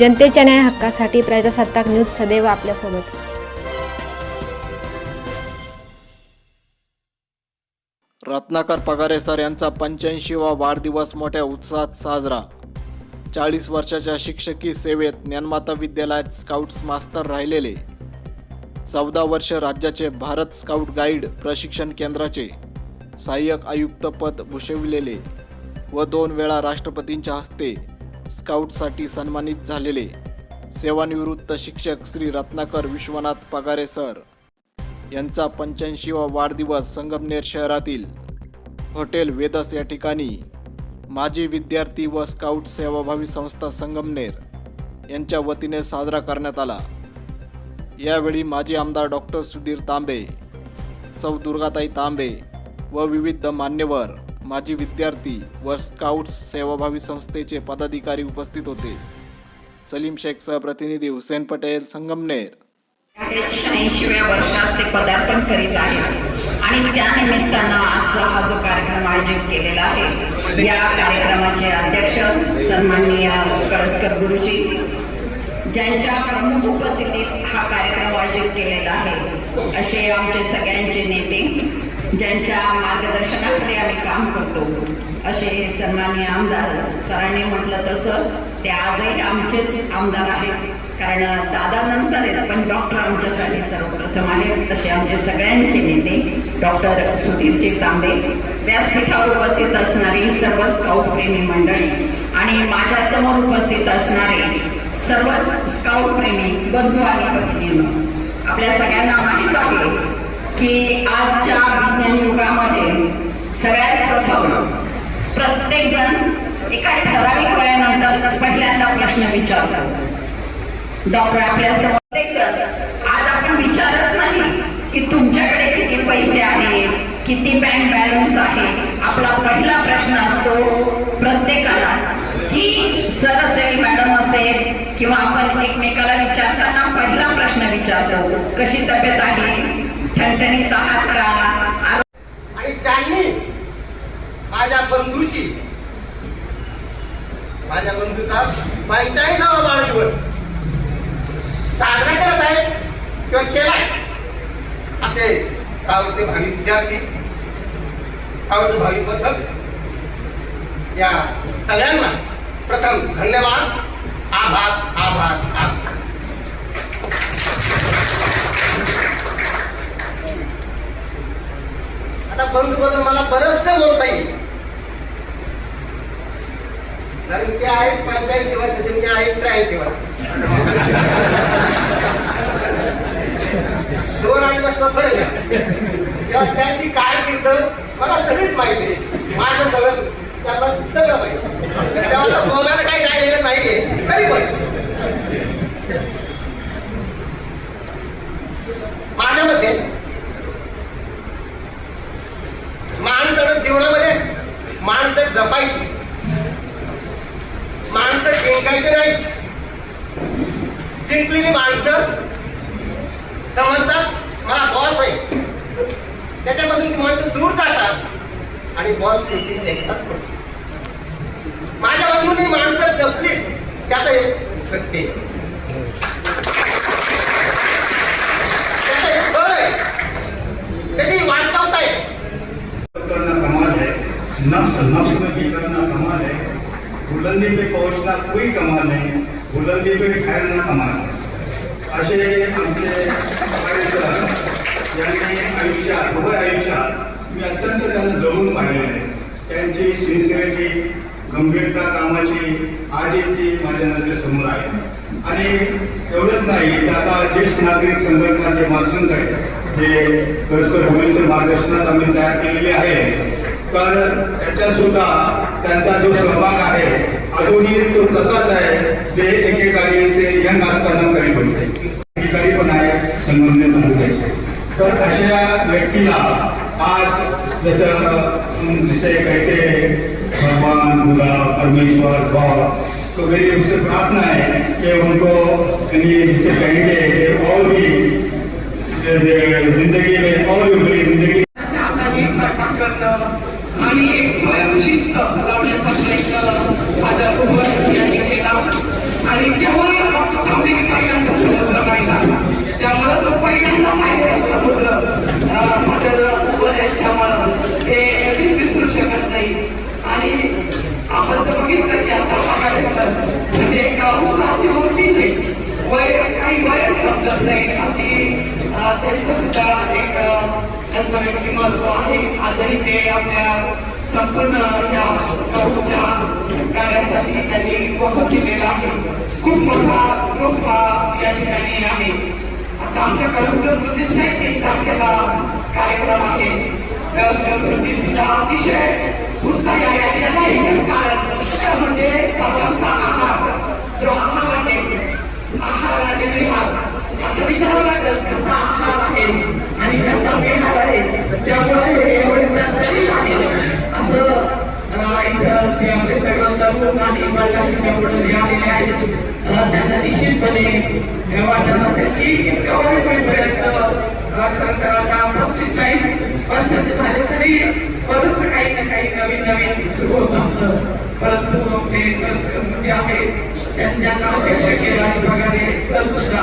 जनतेच्या न्याय हक्कासाठी प्रजासत्ताक न्यूज सदैव आपल्यासोबत. रत्नाकर पगारे सर यांचा पंच्याऐंशीवा वाढदिवस मोठ्या उत्साहात साजरा. चाळीस वर्षाच्या शिक्षकी सेवेत ज्ञानमाता विद्यालयात स्काउट्स मास्तर राहिलेले. चौदा वर्ष राज्याचे भारत स्काउट गाईड प्रशिक्षण केंद्राचे सहाय्यक आयुक्त पद भूषविलेले व दोन वेळा राष्ट्रपतींच्या हस्ते स्काउटसाठी सन्मानित झालेले सेवानिवृत्त शिक्षक श्री रत्नाकर विश्वनाथ पगारे सर. यांचा पंच्याऐंशीवा वाढदिवस संगमनेर शहरातील हॉटेल वेदस या ठिकाणी माजी विद्यार्थी व स्काउट सेवाभावी संस्था संगमनेर यांच्या वतीने साजरा करण्यात आला. यावेळी माजी आमदार डॉक्टर सुधीर तांबे सौ दुर्गाताई तांबे व विविध मान्यवर माजी विद्यार्थी व स्काउट्स सेवाभावी संस्थेचे पदाधिकारी उपस्थित होते. सलीम शेखसह प्रतिनिधी हुसेन पटेल संगमनेर. शहाऐंशीव्या वर्षात ते पदार्पण करीत आहेत. आणि त्यानिमित्तानं आजचा हा जो कार्यक्रम आयोजित केलेला आहे या कार्यक्रमाचे अध्यक्ष सन्माननीय कळसकर गुरुजी ज्यांच्या प्रमुख उपस्थितीत हा कार्यक्रम आयोजित केलेला आहे असे आमचे सगळ्यांचे नेते ज्यांच्या मार्गदर्शनाखाली आम्ही काम करतो. असे सन्माननीय आमदार सरांनी म्हटलं तसं ते आजही आमचेच आमदार आहेत. कारण दादा नंतर आहेत पण डॉक्टर आमच्यासाठी सर्वप्रथम आहेत. तसे आमचे सगळ्यांचे नेते डॉक्टर सुधीरजी तांबे. व्यासपीठावर उपस्थित असणारी सर्व स्काउट प्रेमी मंडळी आणि माझ्यासमोर उपस्थित असणारे सर्वच स्काउट प्रेमी बंधू आणि भगिनींनो आपल्या सगळ्यांना माहीत आहे की आजच्या विज्ञान युगामध्ये सगळ्यात प्रथम प्रत्येक जण एका ठराविक वयानंतर पहिल्यांदा प्रश्न विचारतो. डॉक्टर आपल्यासमोर प्रत्येक जण आज आपण विचारत नाही की तुमच्याकडे किती पैसे आहेत किती बँक बॅलन्स आहे. आपला पहिला प्रश्न असतो प्रत्येकाला की सर असेल मॅडम असेल किंवा आपण एकमेकाला विचारताना पहिला प्रश्न विचारतो कशी तब्येत आहे? ठणठणीत आकडा आणि त्यांनी माझ्या बंधूची माझ्या बंधूचा पंचाळीसावा वाढदिवस साजरा करत आहे किंवा केलाय असे स्काउटचे भावी विद्यार्थी स्काउटचे भावी पथक या सगळ्यांना प्रथम धन्यवाद. आभार आभार आभार. आता बंधूबद्दल मला बरचसं बोलता येईल. कारण ते आहेत पंचायत सेवा सचिन ते आहेत त्र्याऐंशी वर्ष. दोन अडीच वर्ष फरक आहे. तेव्हा त्यांची काय कीर्त मला सगळीच माहिती आहे. माझं सगळं त्याला सगळं माहिती तेव्हा बोलायला काही राहिलेलं नाहीये तरी पण. माझ्या मते माणसानं जीवनामध्ये माणसं जपायची. माणसं जिंकायची नाही. जिंकलेली माणसं समजतात मला बॉस आहे. त्याच्यापासून ती माणसं दूर जातात आणि बॉस शेवटी एकटाच पडतो माझ्या बंधूंनी माणसं जपली त्याचं एक सत्य आहे. त्याचं एक फळ आहे त्याची वास्तवता आहे करना कमाल है नफ्स नफ्स में भी कमाल है। बुलंदी पे पहुंचना कोई कमाल नहीं बुलंदी पे ठहरना कमाल है। असे आमचे सर यांनी आयुष्यात उभय आयुष्यात मी अत्यंत त्यांना जवळून पाहिले आहे. त्यांची सिन्सिअरिटी गंभीरता कामाची आजही ती माझ्या नजरेसमोर आहे. आणि एवढंच नाही तर आता ज्येष्ठ नागरिक संघटनाचे मास्टर आहेत हे परस्पर मार्गदर्शनात आम्ही तयार केलेले आहे. जो सहभाग आहे अजूनही तो तसाच आहे जे एकेकाळी यंग आहे संगमनेर तालुक्याचे तर अशा व्यक्तीला आज जसं अं, जसे भगवान परमेश्वर गॉड तो मेरी उससे प्रार्थना है कि उनको जिसे कहेंगे और भी ज़िंदगी में और अं, त्यांचं सुद्धा एक त्यांचं त्यांचं व्यक्तिमत्व आहे आजही ते आपल्या संपूर्ण या स्काउटच्या कार्यासाठी त्यांनी वसत केलेला आहे. खूप मोठा ग्रुप हा या ठिकाणी आहे. आता आमच्या कलस्टर मुलींचा एक तारखेला कार्यक्रम आहे. कलस्टर मुली सुद्धा अतिशय उत्साही आहे आणि त्याला एकच कारण म्हणजे सर्वांचा आहार आहे आहार आणि विहार असं विचारावं लागलं कसा आहार आहे आणि कसा विहार आहे त्यामुळे हे एवढे तरी आहे असं अं, इथं ते आपले आलेले आहेत त्यांना निश्चितपणे वाटत असेल की इतक्या खरं तर आता पस्तीस चाळीस वर्षाचे झाले तरी बरंच काही ना काही नवीन नवीन सुरू होत असतं परंतु आमचे जे आहे त्यांना अध्यक्ष केला सर सुद्धा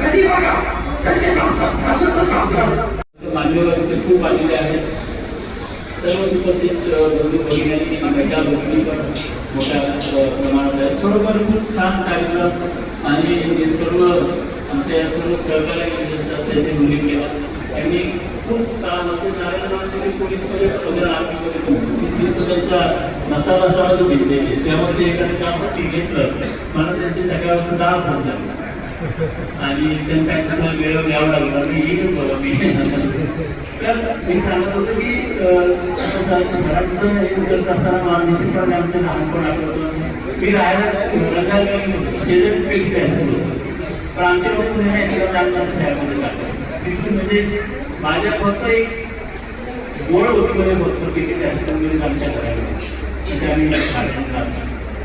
कधी बघा तसेच असतात असतात मान्यवर खूप आलेले आहेत. सर्व उपस्थित अ, बंधू भगिनी महिला भगिनी पण मोठ्या प्रमाणात आहेत बरोबर खूप छान कार्यक्रम आणि हे सर्व आमच्या या सर्व सहकार्य त्यांनी मुली केला त्यांनी खूप काळामध्ये नारायण पोलीसमध्ये वगैरे आर्मीमध्ये खूप शिस्त त्यांच्या नसा नसाला जो घेतलेली त्यामध्ये एखादं काम हाती घेतलं मला त्यांचे सगळ्यावर डाळ फोन लागला आणि त्यांच्या तुम्हाला वेळ द्यावं लागला मी येईल बाबा मी तर मी सांगत होतो की अं, हे करत असताना मला निश्चितपणे आमचं लहानपण आठवतं. मी राहायला रंगाला शेजारी पेटी हायस्कूल होतो. पण आमच्या लोक नाही लग्नाच्या शाळेमध्ये टाकलं म्हणजे माझ्या फक्त एक गोळ होती मध्ये होतं पेटी हायस्कूलमध्ये आमच्या घरामध्ये. म्हणजे आम्ही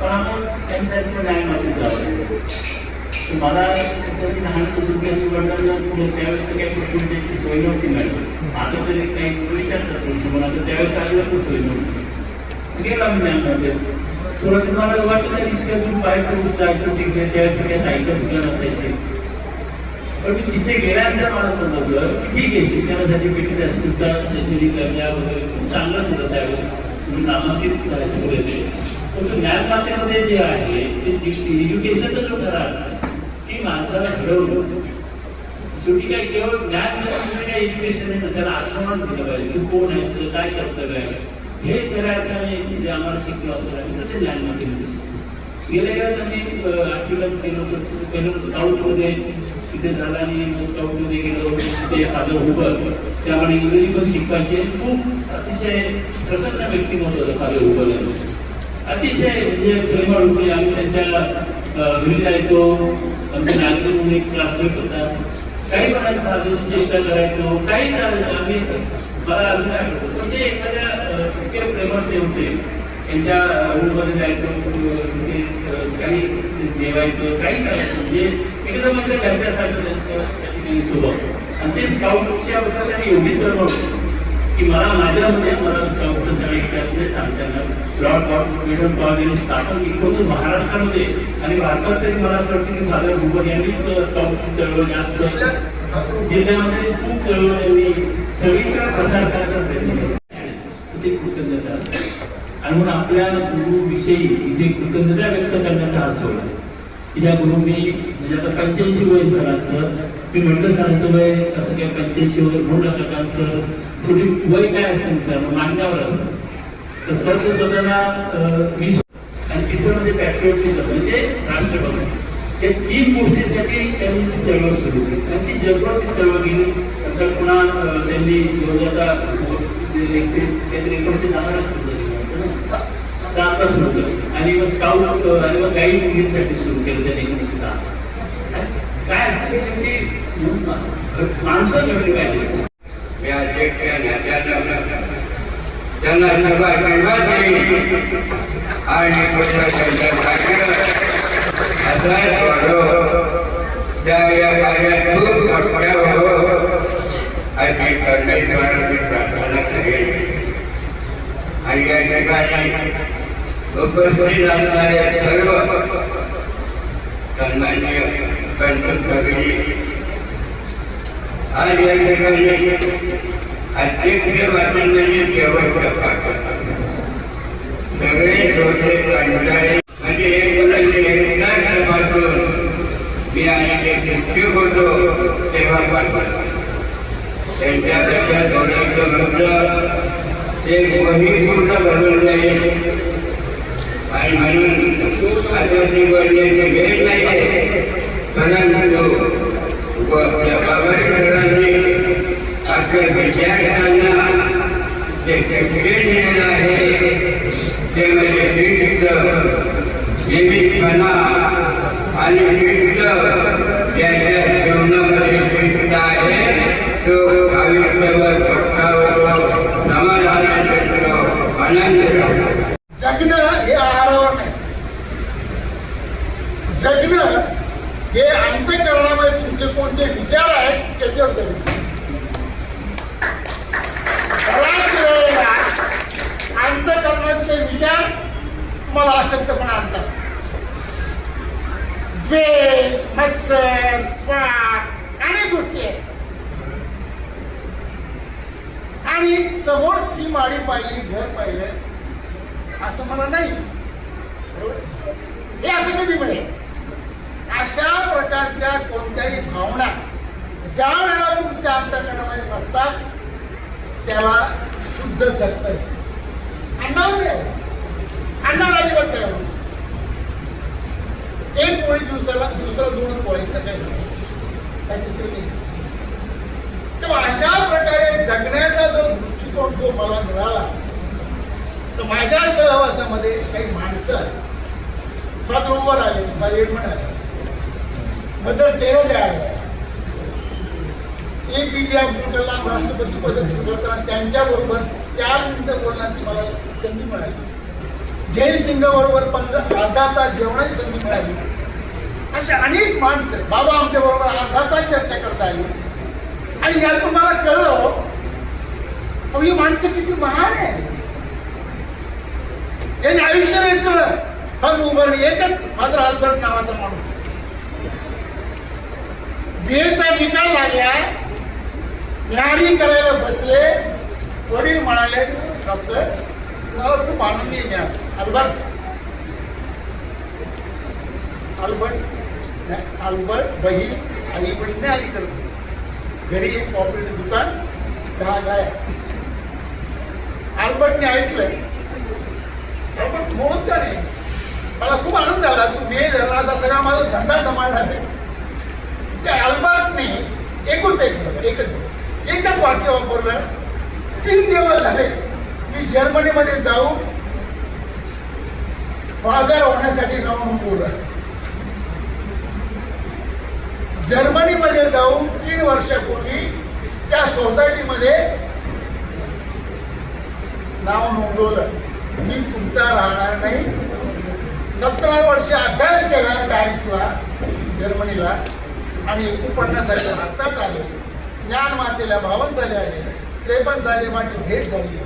पण आपण त्यांच्यासाठी नाही मातीत जावं मला कधी लहान कुटुंबाची वडिलांना पुढे त्यावेळेस तर काही कुटुंबाची सोय नव्हती मॅडम. आता तरी काही विचारतात तुमचं मला तर त्यावेळेस आल्यावर सोय नव्हती. गेला मी ज्ञानमध्ये सुरुवातीला मला वाटलं नाही इतक्या दूर बाहेर करून जायचं ठीक आहे त्यावेळेस काही सायकल सुद्धा नसायचे. पण मी तिथे गेल्यानंतर मला समजलं की ठीक आहे शिक्षणासाठी पेटी हायस्कूलचा शैक्षणिक दर्जा वगैरे खूप चांगला होता त्यावेळेस. म्हणून नामांकित हायस्कूल येते पण ज्ञानमातेमध्ये जे आहे ते एज्युकेशनच जो खरा आहे, माणसाला घडवलं शेवटी काय केवळ ज्ञान नसून काही एज्युकेशन आहे त्याला आक्रमण दिलं पाहिजे. की कोण आहे तुझं काय कर्तव्य आहे? हे खऱ्या अर्थाने जे आम्हाला शिकलो असं आहे ते ज्ञान नसेल. गेल्या वेळेस आम्ही आठवीला गेलो होतो. पहिलं स्काउटमध्ये तिथे झाला आणि स्काउटमध्ये गेलो तिथे फादर उभं त्यामुळे इंग्रजी पण शिकवायचे. खूप अतिशय प्रसन्न व्यक्तिमत्व होतं फादर उभं अतिशय म्हणजे प्रेमळ होते आम्ही त्यांच्या घरी जायचो. आमच्या नागरिक म्हणून एक क्लासमेट होता. काही पण आम्ही फादरची चेष्टा करायचो काही करायचो आम्ही मला अजून आठवतो म्हणजे एखाद्या इतके प्रेमाचे होते. त्यांच्या रूममध्ये जायचं काही जेवायचं काही करायचं. म्हणजे एकदम म्हणजे घरच्यासारखं त्यांचं त्या स्वभाव आणि ते स्काउटच्या बद्दल त्यांनी एवढी तळमळ होती की मला माझ्यामध्ये म्हणजे मला स्काउटचं सगळे इतिहासमध्ये सांगताना लॉर्ड लॉर्ड मेडम पॉल स्थापन इकडून महाराष्ट्रामध्ये आणि भारतात तरी मला असं वाटतं की फादर हुबर यांनीच स्काउटची चळवळ जास्त जिल्ह्यामध्ये खूप चळवळ यांनी सगळीकडे प्रसार करायचा प्रयत्न केला. इथे कृतज्ञता असते आणि म्हणून आपल्या गुरुविषयी इथे कृतज्ञता व्यक्त करण्याचा हा सोहळा आहे. की ज्या गुरुंनी म्हणजे आता पंच्याऐंशी वय सरांचं मी म्हटलं सरांचं वय असं काय पंच्याऐंशी वय म्हणू नका सर थोडी वय काय असतं मित्रांनो? मागण्यावर असतं. तर सर्व स्वतःला अं, वीस आणि तिसरं म्हणजे पॅट्रिओटिझम म्हणजे राष्ट्रभक्त या तीन गोष्टीसाठी त्यांनी ती चळवळ सुरू केली. आणि ती जगभर ती चळवळ गेली. नंतर पुन्हा त्यांनी दोन हजार एकशे काहीतरी एकोणीसशे दहाला सुरू केली सातला सुरू केलं आणि मग स्काउट आणि मग गाईड मुलींसाठी सुरू केलं त्यांनी एकोणीसशे दहा. काय असतं की शेवटी माणसं घडली पाहिजे या जगत्या नेत्यांना त्यांना सर्वात सर्वांनी आणि त्या या कार्यात खूप कपड्या हो अशी करण्याची प्रार्थना करेल आणि या ठिकाणी उपस्थित असणाऱ्या सर्व सन्मान्य पंडित आज या ठिकाणी अध्यक्ष बातम्यांनी शेवटच्या पाठवतात सगळे श्रोते कंटाळे. म्हणजे हे मुलांचे एकदापासून मी आईचे शिक्षक होतो तेव्हा पाठवतात त्यांच्यापेक्षा दोघांचं म्हटलं ते मोहीपूर्ण बनवलं जाईल आणि म्हणून आदिवासी वर्गाचे विद्यार्थ्यांना जे शिक्षण दिलेलं आहे ते म्हणजे शिस्त जीवितपणा आणि शिस्त त्यांच्या जीवनामध्ये शिस्त आहे तो आयुष्यभर पक्कावतो समाधान भेटतो आनंद जगणं हे आहारावर नाही. जगणं हे अंतकरणामध्ये तुमचे कोणते विचार आहेत त्याच्यावर जगणं बऱ्याच वेळेला अंतकरणातले विचार तुम्हाला अशक्तपणा आणतात. द्वेष मत्सर स्वार्थ अनेक गोष्टी आहेत. आणि समोर ती माळी पाहिली घर पाहिलं असं मला नाही. हे असं कधी म्हणे? अशा प्रकारच्या कोणत्याही भावना ज्या वेळेला तुमच्या अंतकरणामध्ये नसतात त्याला शुद्ध जगत येतं अण्णा नाही काय एक पोळी दिवसाला दुसरा दोन पोळी सकाळी काय अशा प्रकारे जगण्याचा जो दृष्टिकोन जो मला मिळाला तर माझ्या सहवासामध्ये काही माणसं फादर उभं आले फादर एडमंड आले मदर तेरेजा आहे. ए पी जे अब्दुल कलाम राष्ट्रपती पदक स्वीकारताना त्यांच्याबरोबर चार मिनिटं बोलण्याची मला संधी मिळाली. जैन सिंग बरोबर पंधरा अर्धा तास जेवणाची संधी मिळाली असे अनेक माणसं बाबा आमच्या बरोबर अर्धा तास चर्चा करता आली. आणि यातून मला कळलं हो, अहो, ही माणसं किती महान आहे त्यांनी आयुष्य वेचलं फार उभारणी एकच फादर हजबर्ट नावाचा माणूस. बीएचा निकाल लागला. न्यारी करायला बसले. वडील म्हणाले डॉक्टर मला खूप आनंदी आहे. मी अल्बर्ट. अल्बर्ट. नाही, अल्बर्ट बहीण आई बहीण नाही आली करतो. घरी एक कॉपरेटिव्ह दुकान दहा गाय. अल्बर्टने ऐकलं अल्बर्ट म्हणून का नाही? मला खूप आनंद झाला. तू बी झाला आता सगळा माझा धंदा समाधान आहे. त्या अल्बर्टने एकूण एक एकच एकच वाक्य वापरलं. तीन दिवस झाले. मी जर्मनीमध्ये जाऊन फादर होण्यासाठी नाव नोंदवलं जर्मनीमध्ये जाऊन तीन वर्षापूर्वी त्या सोसायटीमध्ये नाव नोंदवलं. मी तुमचा राहणार नाही. सतरा वर्ष अभ्यास केला पॅरिसला जर्मनीला आणि एकोणपन्नास साली भारतात आले. ज्ञान मातेला भावन झाले आले त्रेपन्न साली माझी भेट झाली.